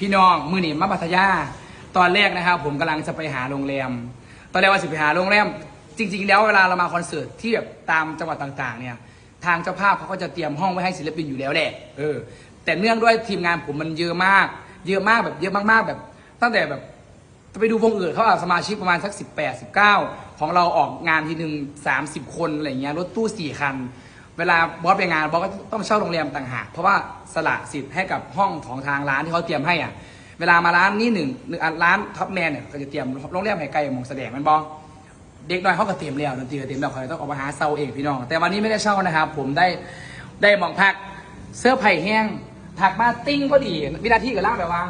พี่น้องมือหนีมาปัทยา ตอนแรกนะครับ ผมกำลังจะไปหาโรงแรม ตอนแรกว่าจะไปหาโรงแรม จริง ๆ แล้วเวลาเรามาคอนเสิร์ตที่แบบตามจังหวัดต่าง ๆ เนี่ย ทางเจ้าภาพเขาก็จะเตรียมห้องไว้ให้ศิลปินอยู่แล้วแหละเออ แต่เนื่องด้วยทีมงานผมมันเยอะมาก เยอะมากแบบเยอะมากๆแบบ ตั้งแต่แบบไปดูวงอื่นเขาอาสมาชิกประมาณสักสิบแปดสิบเก้าของเราออกงานทีหนึ่งสามสิบคนอะไรเงี้ยรถตู้สี่คัน เวลาบอสไปงานบอสก็ต้องเช่าโรงแรมต่างหากเพราะว่าสละสิทธิ์ให้กับห้องของทางร้านที่เขาเตรียมให้อะเวลามาร้านนี้หนึ่งหนึ่งอะร้านท็อปแมนเนี่ยก็จะเตรียมโรงแรมให้ไกลมองแสดงแมันบอเด็กน้อยเขาก็เตรียมแล้วดนตรีก็เตรียมแล้วเขาเลยต้องออกมาหาเซาเองพี่น้อง แต่วันนี้ไม่ได้เช่านะครับ ผมได้ได้หมองพักเสื้อไผ่แห้งถักมาติ้งก็ดีวินาทีกับล่างแบบว่า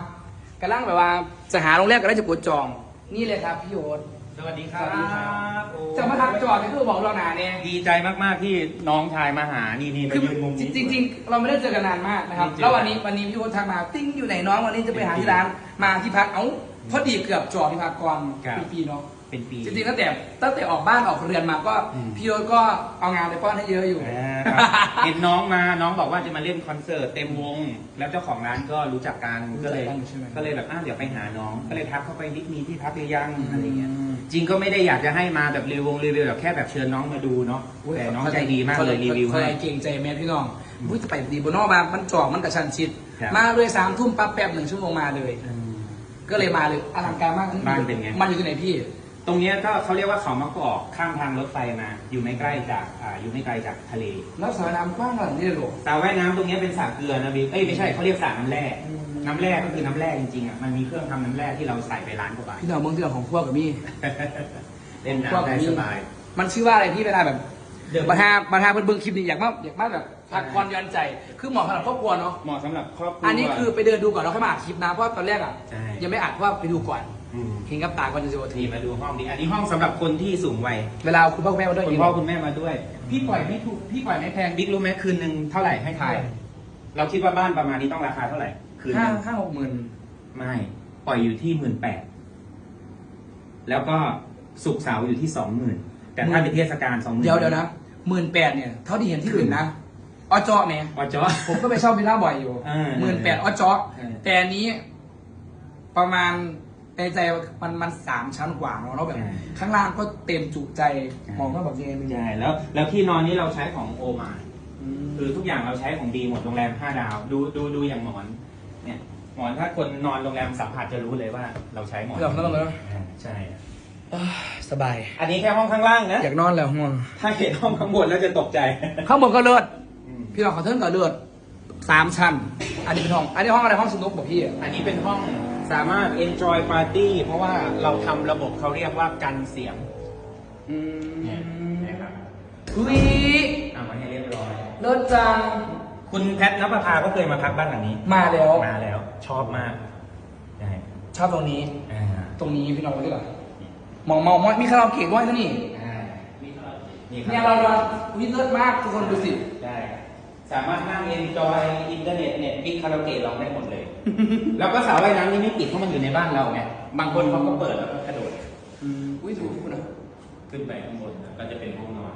กำลังแบบว่าจะหาโรงแรมก็ได้จะกดจองนี่เลยครับพี่โอ๊ต วัสดีครัสวัสดีครับบโอ้จะมาทักจอดนี่คือบอกเราหนาเนี่ยดีใจมากๆที่น้องชายมาหา นี่นี่มาคือยืนมุมนี้ จริงจริงๆเราไม่ได้เจอกันนานมากนะครับจริงๆแล้ววันนี้วันนี้พี่โอ๊ตทักมาติ้งอยู่ไหนน้องวันนี้จะไปหาที่ร้านมาที่พักเอ้าพอดีเกือบจอดที่พักก่อนครับปีปีๆเนาะ เป็นปี จริงๆตั้งแต่ตั้งแต่ออกบ้านออกเรือนมาก็อืม พี่โอ๊ตก็เอางานไปป้อนให้เยอะอยู่ อ่าครับเห็นน้องมา น้องบอกว่าจะมาเล่นคอนเสิร์ตเต็มวง แล้วเจ้าของร้านก็รู้จักกัน รู้ก็จักเลยกันใช่ไหม ก็เลยแบบอ้าวเดี๋ยวไปหาน้อง ก็เลยทักเข้าไปนิดมีที่พักหรือยังอืมอะไรเงี้ย จริงก็ไม่ได้อยากจะให้มาแบบรีวิววงรีวิวแบบแค่แบบเชิญน้องมาดูเนาะแต่น้องใจดีมากเลยรีวิวเขาให้เก่งใจแม่พี่น้องอุ้ยจะไปดีบนนอกมามันจอดมันกระชันชิดครับมาเลยสามทุ่มปั๊บแป๊บหนึ่งชั่วโมงมาเลยอืมก็เลยมาเลยอลังการมากบ้านเป็นไงมันอยู่ที่ไหนพี่ต รงเนี้ยก็เขาเรียกว่าเขามะกอกข้ามทางรถไฟมา อยู่ไม่ใกล้จากอ่าอยู่ไม่ไกลจากทะเล แล้วสระน้ำกว้างขนาดนี้เลยเหรอ สระว่ายน้ำตรงเนี้ยเป็นสระเกลือนะบิ๊กเอ้ยไม่ใช่เขาเรียกสระน้ำแร่อืม น้ำแร่ก็คือน้ำแร่จริงๆอะมันมีเครื่องทำน้ำแร่ที่เราใส่ไปล้านกว่าบาทพี่น้องเมืองที่เราของพวกกับมี่ เล่นน้ำได้สบาย มันชื่อว่าอะไรพี่เวลาแบบเดี๋ยวมาทามาทาเพิ่นเบิ่งคลิปนี้อยากมาอยากมาแบบพักผ่อนหย้อนใจ คือเหมาะสำหรับครอบครัวเนาะ เหมาะสำหรับครอบครัว อันนี้คือไปเดินดูก่อนแล้วค่อยมาอัดคลิปนะ เพราะว่าตอนแรกอะ ใช่ ยังไม่อัดเพราะว่าไปดูก่อน มเห็นกับตาก่อนจะดูทีนี่มาดูห้องนี้ อันนี้ห้องสำหรับคนที่สูงวัย เวลาคุณพ่อคุณแม่มาด้วยคุณพ่อคุณแม่มาด้วย พี่ปล่อยไม่ถูก พี่ปล่อยไม่แพง บิ๊กรู้ไหมคืนหนึ่งเท่าไหร่ให้ทาย เราคิดว่าบ้านประมาณนี้ต้องราคาเท่าไหร่ คืนหห้านึ่งห้าหกหมื่นไม่ ปล่อยอยู่ที่หมื่นแปด แล้วก็สุกร์เสาร์อยู่ที่สองหมื่น แต่ถ้าเป็นเทศกาลสองหมื่นเดี๋ยวเดี๋ยวนะหมื่นแปดเนี่ย เท่าที่เห็นที่อื่นนะออจอเนี่ยอจอผมก็ไปเช่าวิลล่าบ่อยอยู่เออหมื่นแปดออจอเออ แต่อันนี้ ประมาณ ในใจมันมันสามชั้นกว่าเนาะแล้วแบบข้างล่างก็เต็มจุใจมองก็แบบยังไงไม่รู้ใช่แล้วแล้วที่นอนนี้เราใช้ของโอมาอืมคือทุกอย่างเราใช้ของดีหมดโรงแรม5ดาว ดูดูดูอย่างหมอน เนี่ยหมอนถ้าคนนอนโรงแรมสัมผัสจะรู้เลยว่าเราใช้หมอนเกือบนั่นเลยอ่าใช่ อ้าวสบาย อันนี้แค่ห้องข้างล่างนะอยากนอนแล้วห่วงถ้าเห็นห้องข้างบนแล้วจะตกใจข้างบนก็เลือด อืมพี่น้องขอเทิร์นก็เลือดสามชั้น อันนี้เป็นห้อง อันนี้ห้องอะไรห้องสนุกบอกพี่อันนี้เป็นห้อง สามารถ enjoy party เพราะว่าเราทำระบบเขาเรียกว่ากันเสียงอืเนี่ยมนะครับอุ้ยเอามาให้เรียบร้อยเลิศจัง คุณแพทนภพาก็เคยมาพักบ้านหลังนี้ มาแล้ว มาแล้ว ชอบมากใช่ชอบตรงนี้ อ่าตรงนี้พี่น้องด้วยเหรอมองมองมองมีคาราโอเกะด้วยนะนี่ อ่านี่ครับนี่คเนี่ยรัเราบเราวิเลิศมากทุกคนดูสิ ได้ สามารถนั่งเอนจอยอินเทอร์เน็ตเน็ตฟิกคาราโอเกะเราได้หมดเลย แล้วก็สระว่ายน้ำนี่ไม่ปิดเพราะมันอยู่ในบ้านเราไง บางคนเขาก็เปิดแล้วก็กระโดดอืมอุ้ยถูกคุณนะขึ้นไปข้างบนก็จะเป็นห้องนอน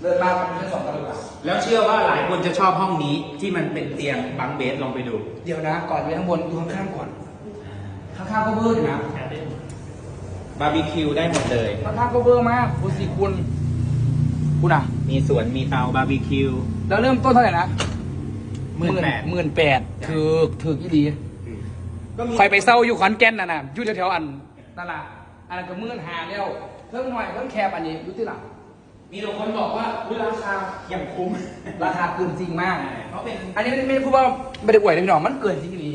เลิศมากเป็นชั้นสองกันเลยว่ะแล้วเชื่อว่าหลายคนจะชอบห้องนี้ที่มันเป็นเตียงบังเบสลองไปดู เดี๋ยวนะ ก่อนไปข้างบนดูข้างๆก่อน ข้างๆก็เบอร์อยู่นะบาร์บีคิวได้หมดเลย ข้างๆก็เบอร์มากคุณสิคุณ คุณอะ มีสวนมีเตาบาร์บีคิว แล้วเริ่มต้นเท่าไหร่นะห มื่นแปดหมื่นแปดถือถือกี่ดีก็มีคอยไปเศร้าอยู่ขอนแก่นน่ะนะอยู่แถวๆอันนั่นล่ะอันนั้นก็หมื่นหาแล้วเพิ่มหน่อยเพิ่มแคบอันนี้อยู่ที่หลังมีบางคนบอกว่าอุ๊ยราคาอย่างคุ้มราคาเกินจริงมากเพราะเป็นอันนี้ไม่ได้ไม่ได้พูดว่าไม่ได้อวยนะพี่น้องมันเกินจริงดี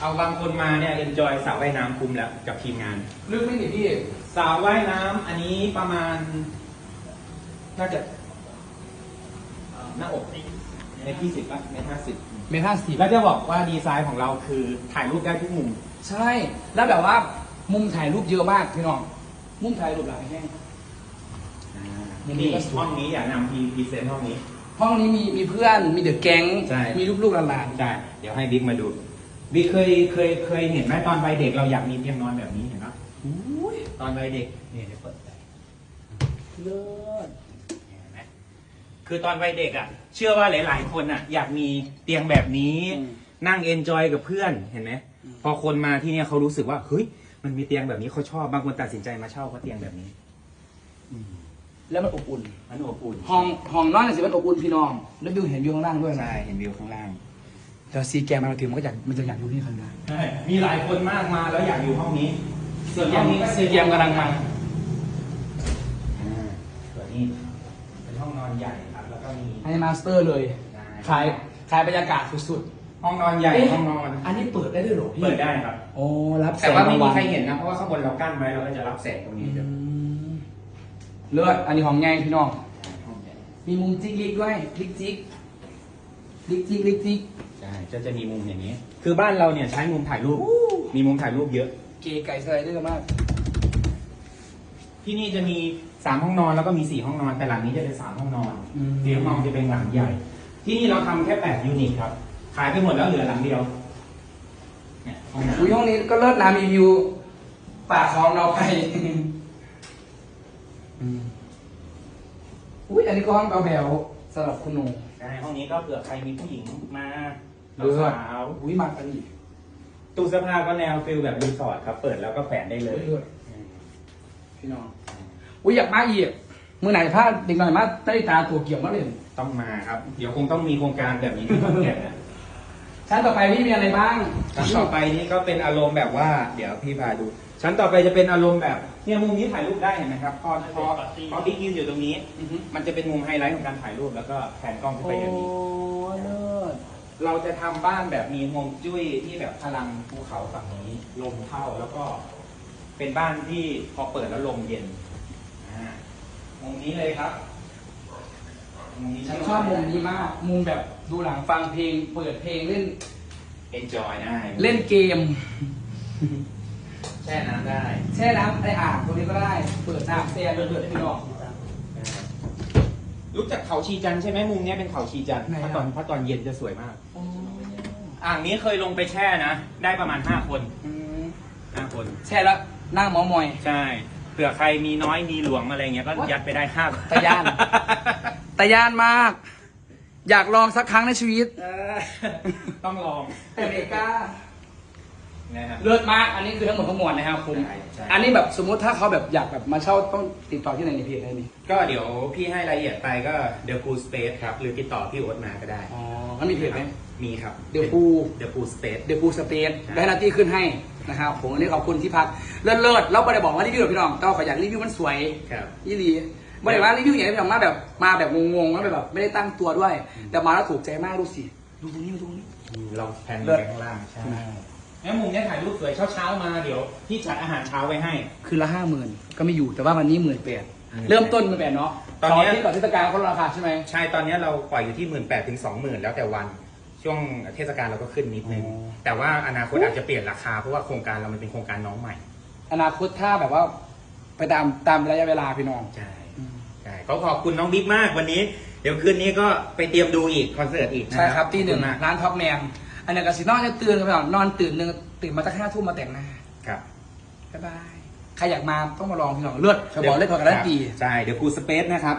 เอาบางคนมาเนี่ยเอนจอยสระว่ายน้ำคุ้มแล้วกับทีมงานลึกไม่ดีพี่สระว่ายน้ำอันนี้ประมาณน่าจะเอ่อหน้าอก ในที่สิบป่ะในห้าสิบเมตรห้าสิบแล้วจะบอกว่าดีไซน์ของเราคือถ่ายรูปได้ทุกมุม ใช่ แล้วแบบว่ามุมถ่ายรูปเยอะมากพี่น้อง มุมถ่ายรูปหลายแห่งอย่างนี้นี่ก็สวย ห้องนี้อยากนำพีพีเซนห้องนี้ ห้องนี้มีมีเพื่อนมีเดอะแก๊งใช่ มีลูกๆหลานใช่เดี๋ยวให้บิ๊กมาดู บิ๊กเคยเคยเคยเห็นไหมตอนวัยเด็กเราอยากมีเตียงนอนแบบนี้เห็นไหมๆอุ้ยตอนวัยเด็กเนี่ยเดี๋ยวเปิดไปเลิศเห็นไหม คือตอนวัยเด็กอะ เชื่อว่าหลาย ๆ คนอะ อยากมีเตียงแบบนี้นั่งเอนจอยกับเพื่อนเห็นไหมพอคนมาที่เนี่ยเขารู้สึกว่าเฮ้ยมันมีเตียงแบบนี้เขาชอบบางคนตัดสินใจมาเช่าเพราะเตียงแบบนี้แล้วมันอบอุ่นมันอบอุ่นห้องห้องนอนเนี่ยสิมันอบอุ่นพี่น้อง แล้ววิวเห็นวิวข้างล่างด้วยนะใช่เห็นวิวข้างล่างแต่ซีแกมมาถึงมันก็อยากมันจะอยากอยู่ที่ข้างล่างใช่มีหลายคนมากมาแล้วอยากอยู่ห้องนี้ส่วนห้องนี้ซีแกมกำลังมา อ่าส่วนนี้เป็นห้องนอนใหญ่ครับแล้วก็มี ให้มาสเตอร์เลยได้ขายขายบรรยากาศสุดห้องนอนใหญ่เอ๊ะห้องนอน ๆ อันนี้เปิดได้ด้วยเหรอพี่เปิดได้ครับ โอ้รับแสแต่งว่าไม่มีกลงนใครเห็นนะ เพราะว่าข้างบนเรากั้นไว้เราก็จะรับแสงตรงอืนี้ด้วยมเลือดอันนี้ของไงพี่น้องห้องใหญ่มีมุมจิกลิกด้วยลิกจิกลิกจิกลิกจิกใช่ก็จะมีมุมอย่างนี้ คือบ้านเราเนี่ยใช้มุมถ่ายรูป มีมุมถ่ายรูปเยอะ เก๋ไก่สไลเดอร์มาก ที่นี่จะมี สามห้องนอนแล้วก็มีสี่ห้องนอนแต่หลังนี้จะเป็นสามห้องนอนอืมเตียงนอนจะเป็นหลังใหญ่ ที่นี่เราทำแค่แปดยูนิตครับ ขายไปหมดแล้วเหลือหลังเดียวเนี่ยห้องน้ำอุ้ยห้องนี้ก็เลิศนะมีวิวป่าคลองเราไปอืมอุ้ยอันนี้ก็ห้องเบาแบวสำหรับคุณหนูใช่ห้องนี้ก็เผื่อใครมีผู้หญิงมาเลือดสาวอุ้ยมากันอีกๆตู้เสื้อผ้าก็แนวฟิลแบบรีสอร์ทครับ เปิดแล้วก็แขวนได้เลยเลือดพี่น้อง อุ้ยอยากมาอีกมือไหนพลาดเด็กหน่อยมาได้ตาตัวเกี่ยวมาเลยต้องมาครับ เดี๋ยวคงต้องมีโครงการแบบนี้ที่ขอนแก่นนะชั้นต่อไปพี่มีอะไรบ้างชั้นต่อไปนี่ก็เป็นอารมณ์แบบว่า เดี๋ยวพี่พาดู ชั้นต่อไปจะเป็นอารมณ์แบบเนี่ยมุมนี้ถ่ายรูปได้เห็นไหมครับพอพอพอบิ๊กยืนอยู่ตรงนี้อือฮึมันจะเป็นมุมไฮไลท์ของการถ่ายรูปแล้วก็แผนกล้องขึ้นโอ้ไปอย่างนี้เลิศเราจะทำบ้านแบบมีฮวงจุ้ยที่แบบพลังภูเขาฝั่งนี้ลมเข้าแล้วก็ เป็นบ้านที่พอเปิดแล้วลมเย็นอ่า มุมนี้เลยครับมุมนี้ฉันชอบมุมนี้มาก มุมแบบดูหลังฟังเพลง เปิดเพลงเล่นเอนจอยได้เล่นเกม แช่น้ำได้ แช่น้ำในอ่างตรงนี้ก็ได้ เปิดน้ำแช่เลือดๆให้พี่น้องรู้จักเขาชีจันทร์ใช่ไหมมุมเนี้ยเป็นเขาชีจันทร์ไหนอะถ้าตอนถ้าตอนเย็นจะสวยมาก อ่างนี้เคยลงไปแช่นะ ได้ประมาณห้าคนอืมห้าคน แช่แล้วนั่งเมอมอย ใช่ เผื่อใครมีน้อยมีหลวงอะไรเงี้ยก็ What? ยัดไปได้ห้าคนตะย่านแต่ยานมาก อยากลองสักครั้งในชีวิต เออต้องลองแต่เมกล้านะครับ เลิศมาก อันนี้คือทั้งหมดทั้งมวลนะครับคุณใช่ใช่ อันนี้แบบสมมุติถ้าเขาแบบอยากแบบมาเช่าต้องติดต่อที่ไหนในเพจได้นี่ก็เดี๋ยวพี่ให้รายละเอียดไปก็ The Pool Space ครับ หรือติดต่อพี่โอ๊ตมาก็ได้อ๋อมันมีเพจไหม มีครับ The Pool The Pool Space เดอะปูสเตทใช่ได้หน้าที่ขึ้นให้ นะครับผมอันนี้ขอบคุณที่พักเลิศเลิศๆแล้วไม่ได้บอกว่ารีวิวหรอกพี่น้องแต่ว่าขออยากรีวิวมันสวยครับยี่ดีไม่ได้ว่ารีวิวอย่างนี้พี่น้องมาแบบมาแบบงงๆแล้วแบบไม่ได้ตั้งตัวด้วย แต่มาแล้วถูกใจมากดูสิดูตรงนี้ดูตรงนี้ เราแพนเลิศไปข้างล่างใช่แล้วมุมเนี้ยถ่ายรูปสวยเช้าๆมาเดี๋ยวพี่จัดอาหารเช้าไว้ให้ คือละห้าหมื่นก็ไม่อยู่แต่ว่าวันนี้หมื่นแปดอืมเริ่มต้นหมื่นแปดเนาะตอนเนี้ยที่ก่อนเทศกาลเขาลดราคาใช่ไหมใช่ตอนเนี้ยเราปล่อยอยู่ที่หมื่นแปดถึงสองหมื่นแล้วแต่วัน ช่วงเทศกาลเราก็ขึ้นนิดนึง อ๋อ แต่ว่าอนาคตอาจจะเปลี่ยนราคา เพราะว่าโครงการเรามันเป็นโครงการน้องใหม่ อนาคตถ้าแบบว่าไปตามตามระยะเวลาพี่น้อง ใช่ใช่เขาขอบคุณน้องบิ๊กมากวันนี้ เดี๋ยวคืนนี้ก็ไปเตรียมดูอีกคอนเสิร์ตอีกนะใช่ครับที่หนึ่งขอบคุณมากร้านท็อปแมนอันนี้ก็สินอนจะตื่นกันไปก่อนนอนตื่นหนึ่งตื่นมาตั้งห้าทุ่มมาแต่งหน้าครับ บ๊ายบาย ใครอยากมาต้องมาลองพี่น้องเลือดจะบอกเลือดพอกันแล้วดี ใช่ เดี๋ยวครูสเปซนะครับ